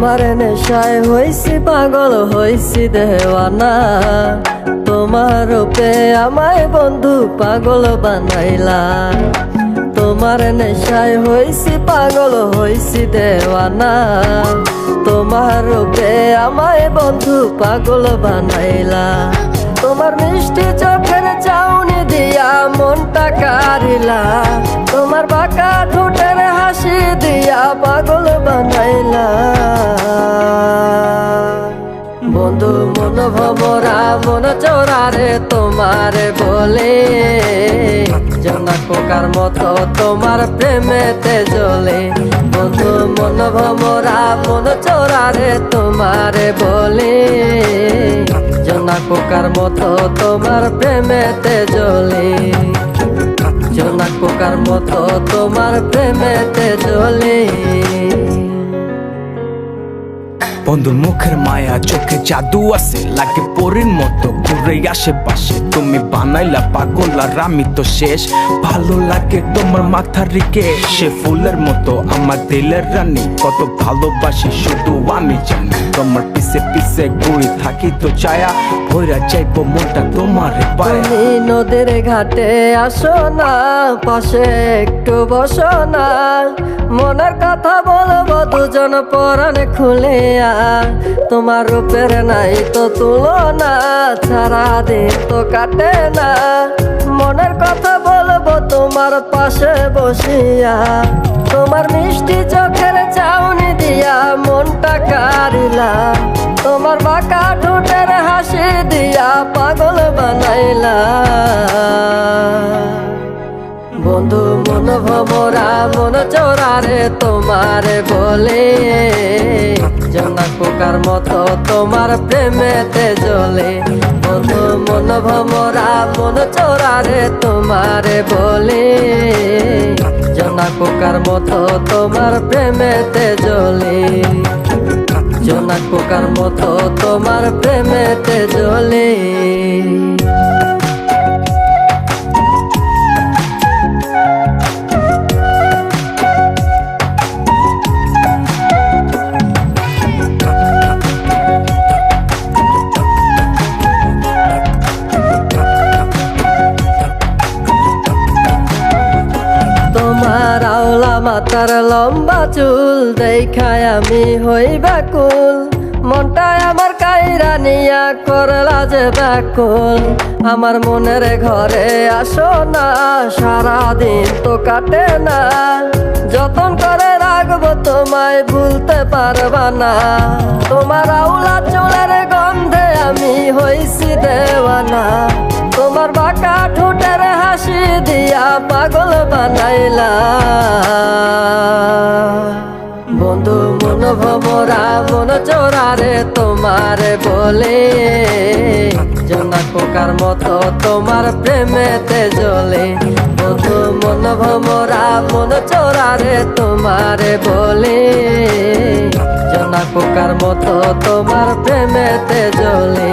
তোমার নেশায় হইছি, পাগল হইছি দেওয়ানা। তোমার রূপে আমায় বন্ধু পাগল বানাইলা। তোমার নেশায় হইছি, পাগল হইছি দেওয়ানা। তোমার রূপে আমায় বন্ধু পাগল বানাইলা। তোমার মিষ্টি চোখের মন ভমরা, মন চোরারে তোমার বলে। জনা পোকার মতো তোমার প্রেমেতে জ্বলে। বন্ধু, মন ভমরা, মন চোরারে তোমার বলে। জনা পোকার মতো তোমার প্রেমেতে জ্বলে। জনা পোকার মতো তোমার প্রেমেতে জ্বলে। বন্ধুর মুখের মায়া চোখে জাদু আছে লাগে পরের মতো ঘুরে আশেপাশে। তুমি বানাইলা পাগল আর আমি তো শেষ। ভালো লাগে তোমার মাথার রিকে সে ফুলের মতো আমার দিলের রানী। কত ভালোবাসি, শুধু আমি জানি। তোমার পিছে পিছে ঘুরে থাকি তো ছায়া। ভৈরা যাইবো মনটা তোমার তুমি নদীর ঘাটে আসো না, পাশে একটু বসো না। মনের কথা বলব দুজন পরাণ খুলে তোমার রূপের নাই তো তুলো না সারা দিন তো কাটে না। মনের কথা বলব তোমার পাশে বসিয়া। তোমার মিষ্টি চোখের চাউনি দিয়া মনটা কারিলা তোমার বাঁকা ঠোঁটের হাসি দিয়া পাগল বানাইলা। বন্ধু মন ভমরা মন চোরারে তোমার বলে। পোকার মতো তোমার প্রেমেতে জ্বলে। বন্ধু মন ভমরা মন চোরারে তোমার বলে। জনা পোকার মতো তোমার প্রেমেতে জ্বলে। জোনাক পোকার মতো তোমার প্রেমেতে জ্বলে। তোমার আওলা মাতার লম্বা চুল, দেখায় আমি হই ব্যাকুল মনটায় আমার কাইরা নিয়া করলা যে ব্যাকুল। আমার মনের ঘরে আসো না, সারাদিন তো কাটে না। যতন করে রাখব তোমায় ভুলতে পারবা না। তোমার আওলা চুলের গন্ধে পাগল বানাইলা। বন্ধু মন ভমরা মন চোরারে তোমার বলে, জনা পোকার মতো তোমার প্রেমেতে জ্বলে। বন্ধু মন ভমরা মন চোরারে তোমার বলে, জনা পোকার মতো তোমার প্রেমেতে মতো